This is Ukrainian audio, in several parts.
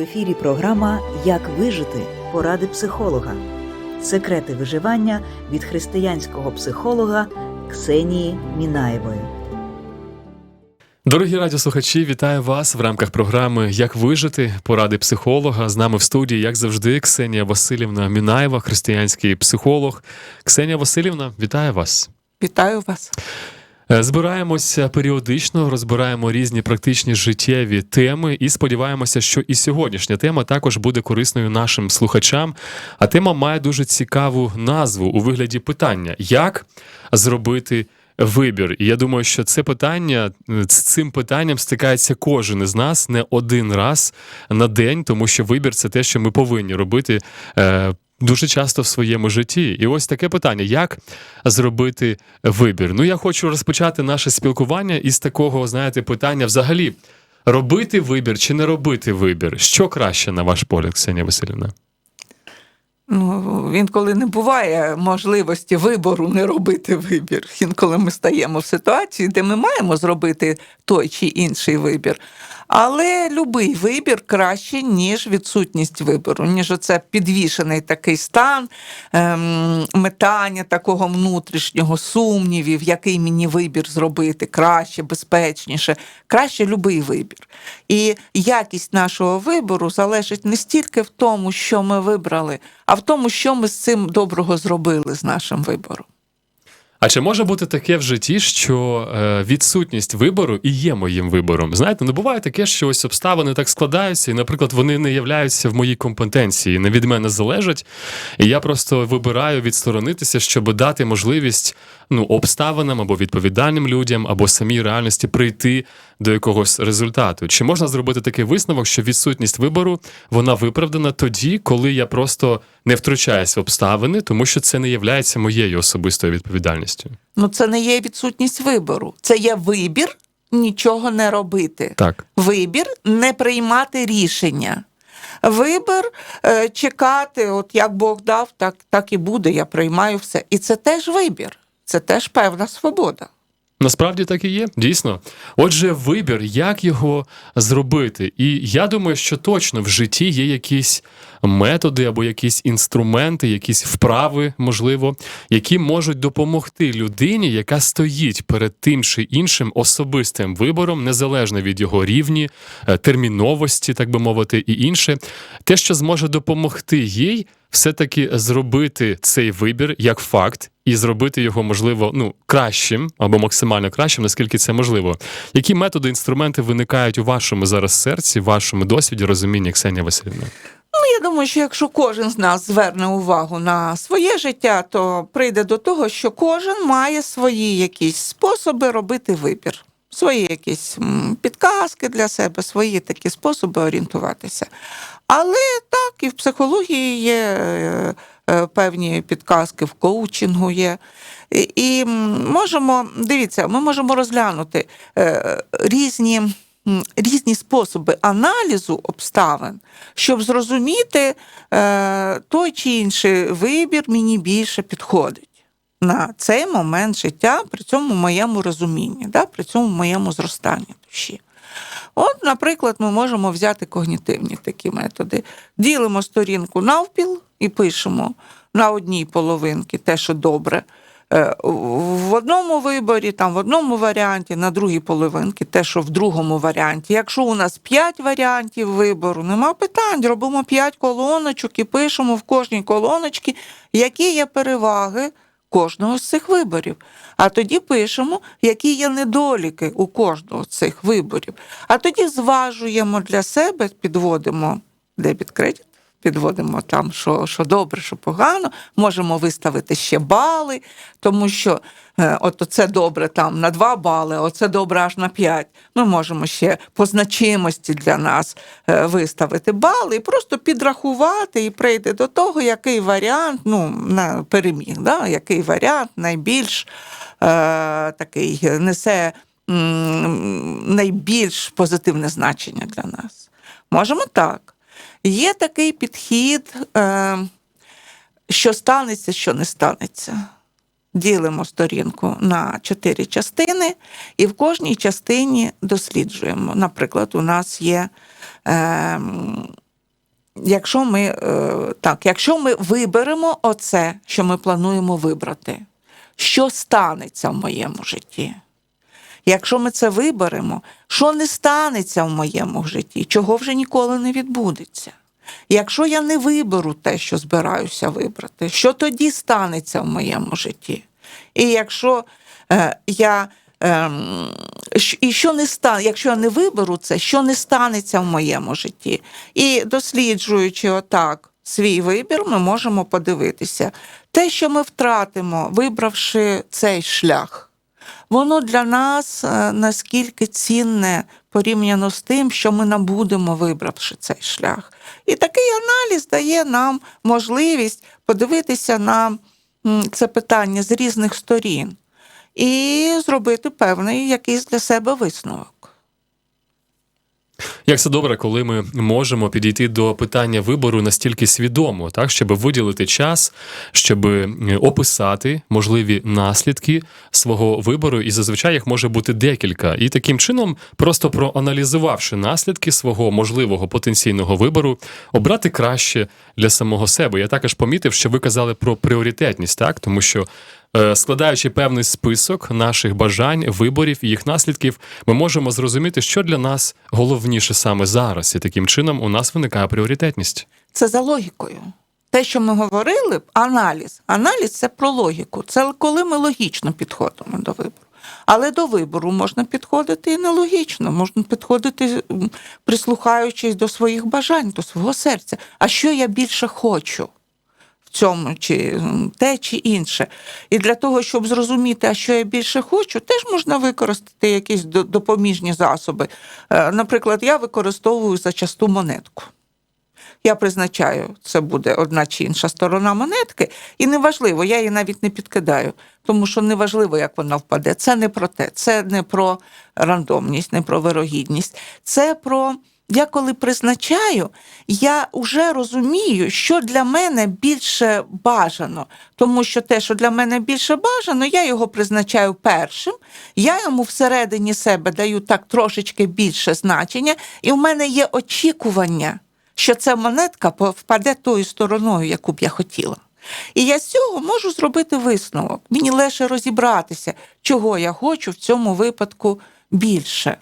В ефірі програма Як вижити поради психолога. Секрети виживання від християнського психолога Ксенії Мінаєвої. Дорогі радіослухачі, вітаю вас в рамках програми Як вижити поради психолога. З нами в студії, як завжди, Ксенія Васильівна Мінаєва, християнський психолог. Ксенія Васильівна, вітаю вас. Вітаю вас. Е, Збираємося періодично, розбираємо різні практичні життєві теми і сподіваємося, що і сьогоднішня тема також буде корисною нашим слухачам. А тема має дуже цікаву назву у вигляді питання: як зробити вибір? І я думаю, що це питання е, з цим питанням стикається кожен із нас не один раз на день, тому що вибір це те, що ми повинні робити. Дуже часто в своєму житті, і ось таке питання: як зробити вибір? Ну я хочу розпочати наше спілкування із такого, знаєте, питання взагалі: робити вибір чи не робити вибір? Що краще на ваш погляд, Ксенія Васильівна? Ну, інколи не буває можливості вибору не робити вибір. Інколи ми стаємо в ситуації, де ми маємо зробити той чи інший вибір. Але любий вибір краще, ніж відсутність вибору, ніж оце підвішений такий стан, ем, метання такого внутрішнього сумнівів, який мені вибір зробити краще, безпечніше, краще любий вибір. І якість нашого вибору залежить не стільки в тому, що ми вибрали, а в тому, що ми з цим доброго зробили з нашим вибором. А чи може бути таке в житті, що е, відсутність вибору і є моїм вибором? Знаєте, ну буває таке, що ось обставини так складаються, і, наприклад, вони не являються в моїй компетенції, не від мене залежать. І я просто вибираю відсторонитися, щоб дати можливість ну, обставинам або відповідальним людям, або самій реальності прийти до якогось результату. Чи можна зробити такий висновок, що відсутність вибору вона виправдана тоді, коли я просто не втручаюся в обставини, тому що це не є моєю особистою відповідальністю? Ну, це не є відсутність вибору, це є вибір нічого не робити. Так. Вибір не приймати рішення. Вибір е, чекати, от як Бог дав, так, так і буде. Я приймаю все. І це теж вибір, це теж певна свобода. Насправді так і є, дійсно. Отже, вибір, як його зробити. І я думаю, що точно в житті є якісь методи або якісь інструменти, якісь вправи, можливо, які можуть допомогти людині, яка стоїть перед тим чи іншим особистим вибором, незалежно від його рівні, е, терміновості, так би мовити, і інше, те, що зможе допомогти їй. Все-таки зробити цей вибір як факт і зробити його можливо ну кращим або максимально кращим, наскільки це можливо. Які методи, інструменти виникають у вашому зараз серці, вашому досвіді розуміння, Ксенія Васильівна? Ну, я думаю, що якщо кожен з нас зверне увагу на своє життя, то прийде до того, що кожен має свої якісь способи робити вибір, свої якісь підказки для себе, свої такі способи орієнтуватися. Але так, і в психології є е, е, певні підказки, в коучингу є. І, можемо, дивіться, ми можемо розглянути е, різні. Різні способи аналізу обставин, щоб зрозуміти, е, той чи інший вибір мені більше підходить на цей момент життя, при цьому моєму розумінні, да, при цьому моєму зростанні душі. От, наприклад, ми можемо взяти когнітивні такі методи. Ділимо сторінку навпіл і пишемо на одній половинці те, що добре. Е, В одному виборі, там в одному варіанті, на другій половинці, те, що в другому варіанті. Якщо у нас п'ять варіантів вибору, нема питань, робимо п'ять колоночок і пишемо в кожній колоночці, які є переваги кожного з цих виборів. А тоді пишемо, які є недоліки у кожного з цих виборів. А тоді зважуємо для себе, підводимо дебіт кредит. Підводимо там, що що добре, що погано, можемо виставити ще бали, тому що е, от це добре там на 2 бали, оце добре аж на 5. Ми можемо ще по значимості для нас е, виставити бали і просто підрахувати і прийти до того, який варіант ну, на переміг, да? який варіант найбільш е, такий несе найбільш позитивне значення для нас. Можемо так. Є такий підхід, е, що станеться, що не станеться. Ділимо сторінку на чотири частини, і в кожній частині досліджуємо. Наприклад, у нас є е, якщо ми е, так, якщо ми виберемо оце, що ми плануємо вибрати, що станеться в моєму житті? Якщо ми це виберемо, що не станеться в моєму житті, чого вже ніколи не відбудеться? Якщо я не виберу те, що збираюся вибрати, що тоді станеться в моєму житті? І якщо е, я щ- і що не стане, якщо я не виберу це, що не станеться в моєму житті? І досліджуючи отак свій вибір, ми можемо подивитися те, що ми втратимо, вибравши цей шлях воно для нас е, наскільки цінне порівняно з тим, що ми набудемо, вибравши цей шлях. І такий аналіз дає нам можливість подивитися на це питання з різних сторін і зробити певний якийсь для себе висновок. Як це добре, коли ми можемо підійти до питання вибору настільки свідомо, так щоб виділити час, щоб е, описати можливі наслідки свого вибору, і зазвичай їх може бути декілька. І таким чином, просто проаналізувавши наслідки свого можливого потенційного вибору, обрати краще для самого себе. Я також помітив, що ви казали про пріоритетність, так тому що. Е, Складаючи певний список наших бажань, виборів і їх наслідків, ми можемо зрозуміти, що для нас головніше саме зараз, і таким чином у нас виникає пріоритетність. Це за логікою. Те, що ми говорили, аналіз. Аналіз це про логіку. Це коли ми логічно підходимо до вибору. Але до вибору можна підходити і нелогічно, можна підходити, прислухаючись до своїх бажань, до свого серця. А що я більше хочу? Цьому, чи те, чи інше. І для того, щоб зрозуміти, а що я більше хочу, теж можна використати якісь допоміжні засоби. Е, Наприклад, я використовую зачасту монетку. Я призначаю, це буде одна чи інша сторона монетки, і неважливо, я її навіть не підкидаю, тому що неважливо, як вона впаде. Це не про те, це не про рандомність, не про вирогідність. Це про я коли призначаю, я вже розумію, що для мене більше бажано. Тому що те, що для мене більше бажано, я його призначаю першим, я йому всередині себе даю так трошечки більше значення, і в мене є очікування, що ця монетка впаде тою стороною, яку б я хотіла. І я з цього можу зробити висновок. Мені легше розібратися, чого я хочу в цьому випадку більше.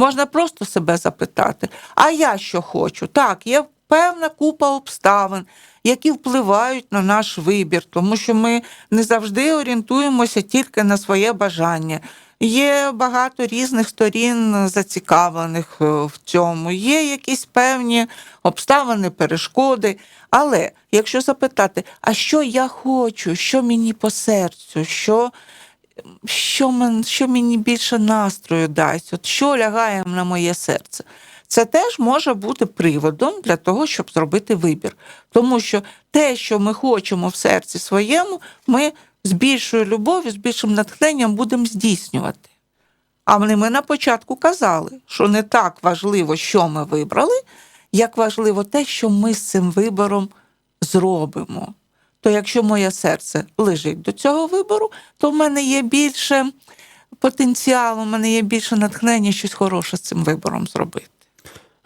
Можна просто себе запитати, а я що хочу? Так, є певна купа обставин, які впливають на наш вибір, тому що ми не завжди орієнтуємося тільки на своє бажання. Є багато різних сторін зацікавлених е, в цьому, є якісь певні обставини, перешкоди. Але якщо запитати, а що я хочу, що мені по серцю, що що, мен, що мені більше настрою дасть, от що лягає на моє серце. Це теж може бути приводом для того, щоб зробити вибір. Тому що те, що ми хочемо в серці своєму, ми з більшою любов'ю, з більшим натхненням будемо здійснювати. А ми на початку казали, що не так важливо, що ми вибрали, як важливо те, що ми з цим вибором зробимо. То якщо моє серце лежить до цього вибору, то в мене є більше потенціалу, в мене є більше натхнення щось хороше з цим вибором зробити.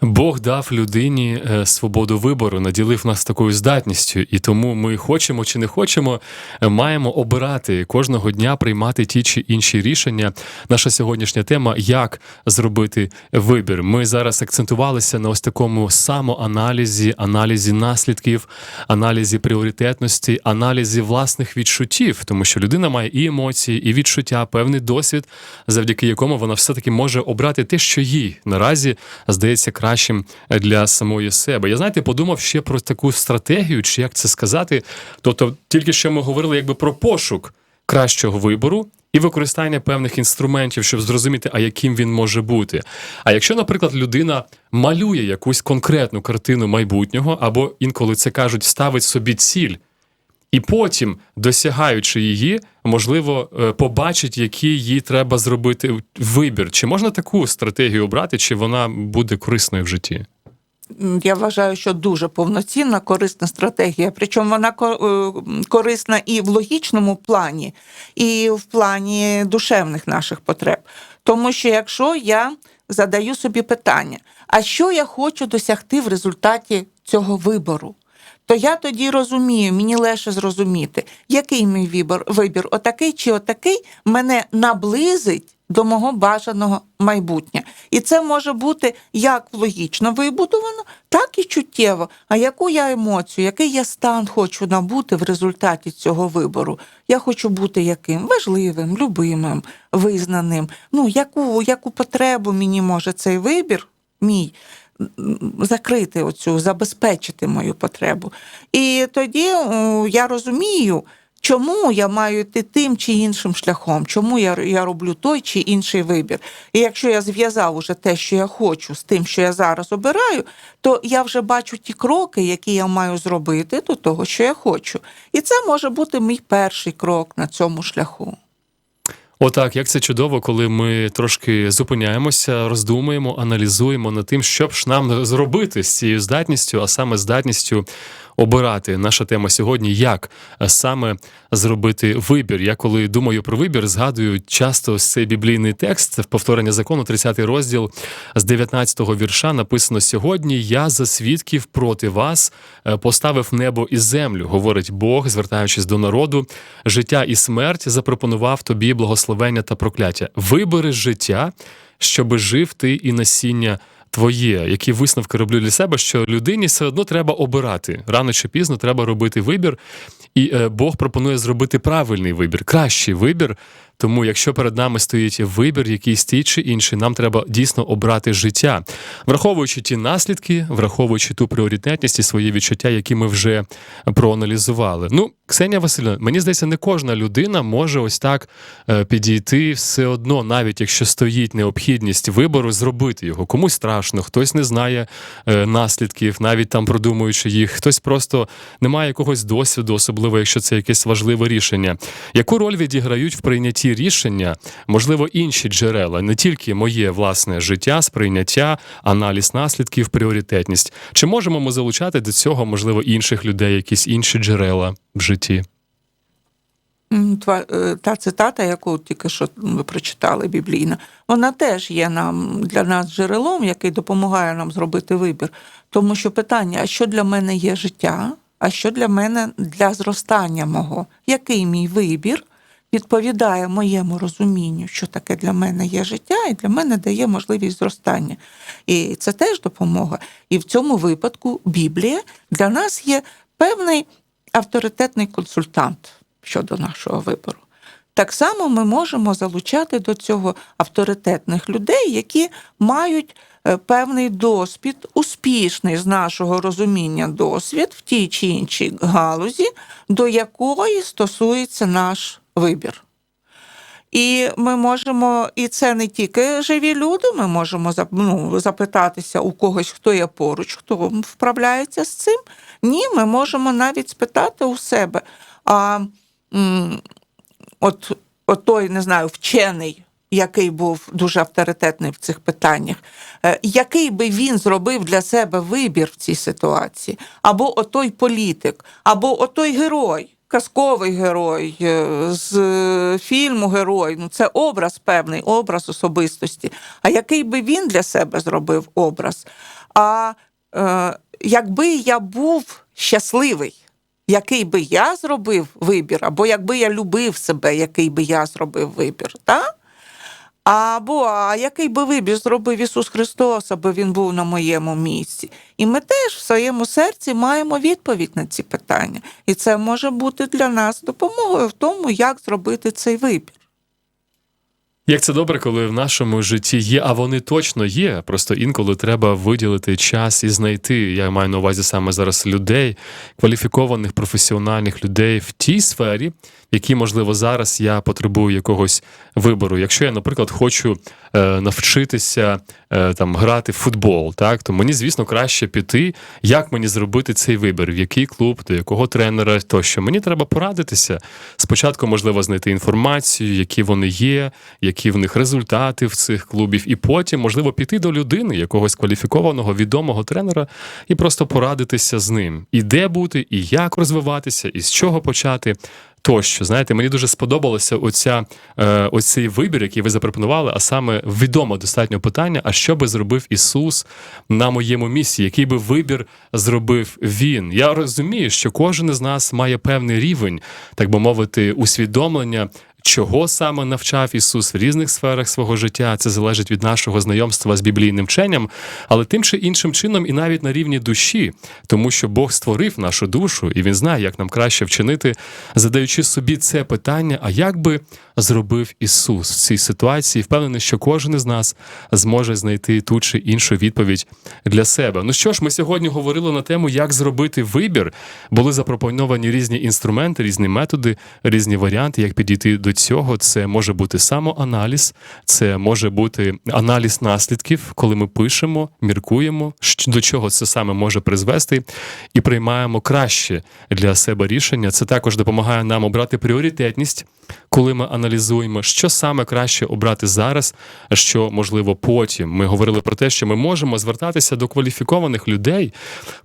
Бог дав людині е, свободу вибору, наділив нас такою здатністю, і тому ми хочемо чи не хочемо, е, маємо обирати кожного дня приймати ті чи інші рішення. Наша сьогоднішня тема як зробити вибір. Ми зараз акцентувалися на ось такому самоаналізі, аналізі наслідків, аналізі пріоритетності, аналізі власних відчуттів, тому що людина має і емоції, і відчуття, певний досвід, завдяки якому вона все-таки може обрати те, що їй наразі здається кращим для самої себе. Я знаєте, подумав ще про таку стратегію, чи як це сказати. Тобто, тільки що ми говорили якби про пошук кращого вибору. І використання певних інструментів, щоб зрозуміти, а яким він може бути. А якщо, наприклад, людина малює якусь конкретну картину майбутнього, або інколи це кажуть, ставить собі ціль, і потім, досягаючи її, можливо, е, побачить, який їй треба зробити вибір. Чи можна таку стратегію обрати, чи вона буде корисною в житті? Я вважаю, що дуже повноцінна, корисна стратегія. Причому вона е, корисна і в логічному плані, і в плані душевних наших потреб. Тому що якщо я задаю собі питання: а що я хочу досягти в результаті цього вибору? То я тоді розумію, мені легше зрозуміти, який мій вибір, вибір, отакий чи отакий, мене наблизить до мого бажаного майбутнього. І це може бути як логічно вибудовано, так і чуттєво. А яку я емоцію, який я стан хочу набути в результаті цього вибору? Я хочу бути яким? Важливим, любимим, визнаним. Ну, яку, яку потребу мені може цей вибір мій закрити оцю, забезпечити мою потребу. І тоді я розумію, чому я маю йти тим чи іншим шляхом, чому я, я роблю той чи інший вибір. І якщо я зв'язав уже те, що я хочу, з тим, що я зараз обираю, то я вже бачу ті кроки, які я маю зробити до того, що я хочу. І це може бути мій перший крок на цьому шляху. Отак, як це чудово, коли ми трошки зупиняємося, роздумуємо, аналізуємо над тим, що б ж нам зробити з цією здатністю, а саме здатністю обирати. Наша тема сьогодні як саме зробити вибір. Я коли думаю про вибір, згадую часто цей біблійний текст повторення закону, 30 розділ з 19-го вірша написано сьогодні: Я за свідків проти вас е, поставив небо і землю, говорить Бог, звертаючись до народу. Життя і смерть запропонував тобі благословення та прокляття. Вибери життя, щоби жив ти і насіння. Твоє, які висновки роблю для себе, що людині все одно треба обирати рано чи пізно треба робити вибір, і е, Бог пропонує зробити правильний вибір, кращий вибір. Тому, якщо перед нами стоїть вибір, якийсь ті чи інший, нам треба дійсно обрати життя, враховуючи ті наслідки, враховуючи ту пріоритетність і свої відчуття, які ми вже проаналізували. Ну, Ксенія Васильівна, мені здається, не кожна людина може ось так е, підійти все одно, навіть якщо стоїть необхідність вибору, зробити його. Комусь страшно, хтось не знає е, наслідків, навіть там продумуючи їх, хтось просто не має якогось досвіду, особливо якщо це якесь важливе рішення. Яку роль відіграють в прийнятті рішення, можливо, інші джерела, не тільки моє власне життя, сприйняття, аналіз наслідків, пріоритетність. Чи можемо ми залучати до цього, можливо, інших людей, якісь інші джерела в житті? Е, Та цитата, яку тільки що ви прочитали, біблійна, вона теж є нам для нас джерелом, який допомагає нам зробити вибір. Тому що питання: а що для мене є життя? А що для мене для зростання мого? Який мій вибір відповідає моєму розумінню, що таке для мене є життя, і для мене дає можливість зростання. І це теж допомога. І в цьому випадку Біблія для нас є певний авторитетний консультант щодо нашого вибору. Так само ми можемо залучати до цього авторитетних людей, які мають е, певний досвід, успішний з нашого розуміння досвід в тій чи іншій галузі, до якої стосується наш вибір. І ми можемо, і це не тільки живі люди, ми можемо ну, запитатися у когось, хто є поруч, хто вправляється з цим. Ні, ми можемо навіть спитати у себе. А от, от той, не знаю, вчений, який був дуже авторитетний в цих питаннях, е, який би він зробив для себе вибір в цій ситуації, або отой політик, або отой герой. Казковий герой е, з фільму Герой. Ну, це образ певний, образ особистості. А який би він для себе зробив образ? А е, якби я був щасливий, який би я зробив вибір, або якби я любив себе, який би я зробив вибір, так? Або а який би вибір зробив Ісус Христос, аби Він був на моєму місці. І ми теж в своєму серці маємо відповідь на ці питання. І це може бути для нас допомогою в тому, як зробити цей вибір. Як це добре, коли в нашому житті є, а вони точно є. Просто інколи треба виділити час і знайти. Я маю на увазі саме зараз людей, кваліфікованих професіональних людей в тій сфері, в якій, можливо, зараз я потребую якогось вибору. Якщо я, наприклад, хочу е, навчитися е, там грати в футбол, так то мені, звісно, краще піти, як мені зробити цей вибір, в який клуб, до якого тренера тощо. Мені треба порадитися. Спочатку, можливо, знайти інформацію, які вони є, які в них результати в цих клубів, і потім, можливо, піти до людини, якогось кваліфікованого, відомого тренера, і просто порадитися з ним. І де бути, і як розвиватися, і з чого почати. тощо. Знаєте, мені дуже сподобалося оця, е, оцей вибір, який ви запропонували, а саме відомо достатньо питання: а що би зробив Ісус на моєму місці? Який би вибір зробив Він? Я розумію, що кожен із нас має певний рівень, так би мовити, усвідомлення. Чого саме навчав Ісус в різних сферах свого життя, це залежить від нашого знайомства з біблійним вченням, але тим чи іншим чином і навіть на рівні душі, тому що Бог створив нашу душу, і Він знає, як нам краще вчинити, задаючи собі це питання: а як би зробив Ісус в цій ситуації? Впевнений, що кожен із нас зможе знайти ту чи іншу відповідь для себе. Ну що ж, ми сьогодні говорили на тему, як зробити вибір. Були запропоновані різні інструменти, різні методи, різні варіанти, як підійти до цього. Це може бути самоаналіз, це може бути аналіз наслідків, коли ми пишемо, міркуємо, до чого це саме може призвести, і приймаємо краще для себе рішення. Це також допомагає нам обрати пріоритетність, коли ми аналізуємо, що саме краще обрати зараз, а що можливо потім. Ми говорили про те, що ми можемо звертатися до кваліфікованих людей,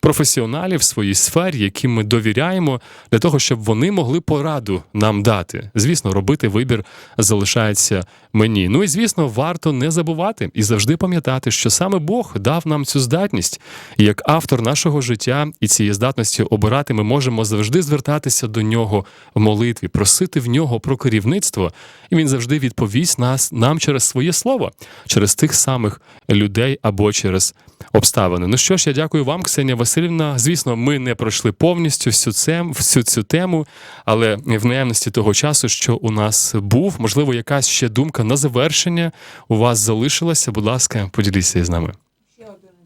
професіоналів в своїй сфері, яким ми довіряємо, для того, щоб вони могли пораду нам дати. Звісно, робити вибір залишається мені. Ну і звісно, варто не забувати і завжди пам'ятати, що саме Бог дав нам цю здатність. Як автор нашого життя і цієї здатності обирати, ми можемо завжди звертатися до нього в молитві, просити в нього про керівництво, і він завжди відповість нас нам через своє слово, через тих самих людей або через обставини. Ну що ж, я дякую вам, Ксенія Васильівна. Звісно, ми не пройшли повністю всю, це, всю цю тему, але в наявності того часу, що у нас був, можливо, якась ще думка на завершення у вас залишилася. Будь ласка, поділіться із нами.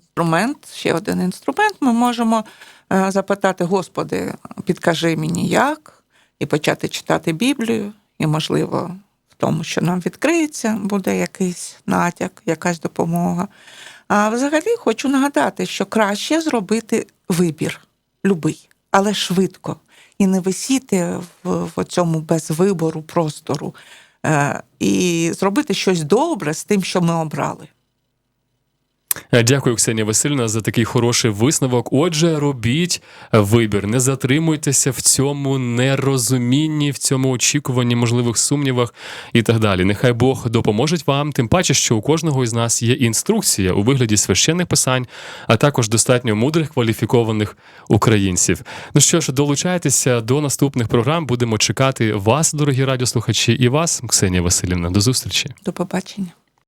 інструмент, ще один інструмент. Ми можемо е, запитати, Господи, підкажи мені як, і почати читати Біблію, і, можливо, в тому, що нам відкриється, буде якийсь натяк, якась допомога. А взагалі хочу нагадати, що краще зробити вибір, любий, але швидко, і не висіти в, в цьому без вибору простору, е, і зробити щось добре з тим, що ми обрали. Е, Дякую, Ксенія Васильівна, за такий хороший висновок. Отже, робіть вибір, не затримуйтеся в цьому нерозумінні, в цьому очікуванні, можливих сумнівах і так далі. Нехай Бог допоможе вам, тим паче, що у кожного із нас є інструкція у вигляді священних писань, а також достатньо мудрих кваліфікованих українців. Ну що ж, долучайтеся до наступних програм. Будемо чекати вас, дорогі радіослухачі, і вас, Ксенія Васильівна. До зустрічі. До побачення.